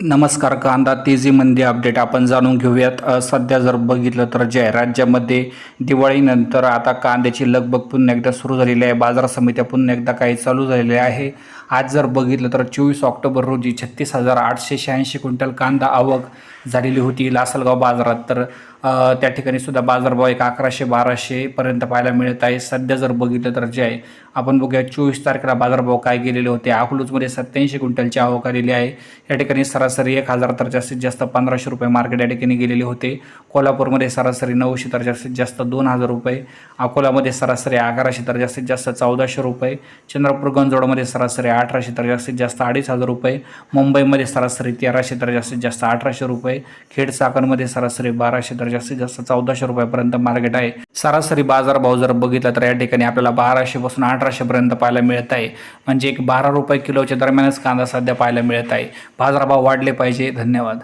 नमस्कार कांदा तेजीमध्ये मंदी अपडेट आपण जाणून घेऊयात. सध्या जर बघितलं तर जय राज्यामध्ये दिवाळीनंतर आता कांद्याची लगबग पुन्हा एकदा सुरू झालेली आहे. बाजार समित्या पुन्हा एकदा काही चालू झालेल्या आहे. आज जर बघितलं तर चोवीस ऑक्टोबर रोजी छत्तीस हजार आठशे शहाऐंशी क्विंटल कांदा आवक झालेली होती. लासलगाव बाजारात तर त्या ठिकाणी सुद्धा बाजारभाव एक अकराशे बाराशेपर्यंत पाहायला मिळत आहे. सध्या जर बघितलं तर जे आहे आपण बघूया चोवीस तारखेला बाजारभाव काय गेलेले होते. अकलूजमध्ये सत्याऐंशी क्विंटलची आवक आलेली आहे. या ठिकाणी सरासरी एक हजार तर जास्तीत जास्त पंधराशे रुपये मार्केट या ठिकाणी गेलेले होते. कोल्हापूरमध्ये सरासरी नऊशे तर जास्तीत जास्त दोन हजार रुपये. अकोलामध्ये सरासरी अकराशे तर जास्तीत जास्त चौदाशे रुपये. चंद्रपूर गंजोडमध्ये सरासरी अठराशे तर जास्तीत जास्त अडीच हजार रुपये. मुंबईमध्ये सरासरी तेराशे तर जास्तीत जास्त अठराशे रुपये. खेड चाकणमध्ये सरासरी बाराशे तर जास्तीत जास्त चौदाशे रुपयापर्यंत मार्केट आहे. सरासरी बाजारभाव जर बघितला तर या ठिकाणी आपल्याला बाराशेपासून अठराशेपर्यंत पाहायला मिळत आहे. म्हणजे एक बारा रुपये किलोच्या दरम्यानच कांदा सध्या पाहायला मिळत आहे. बाजारभाव वाढले पाहिजे. धन्यवाद.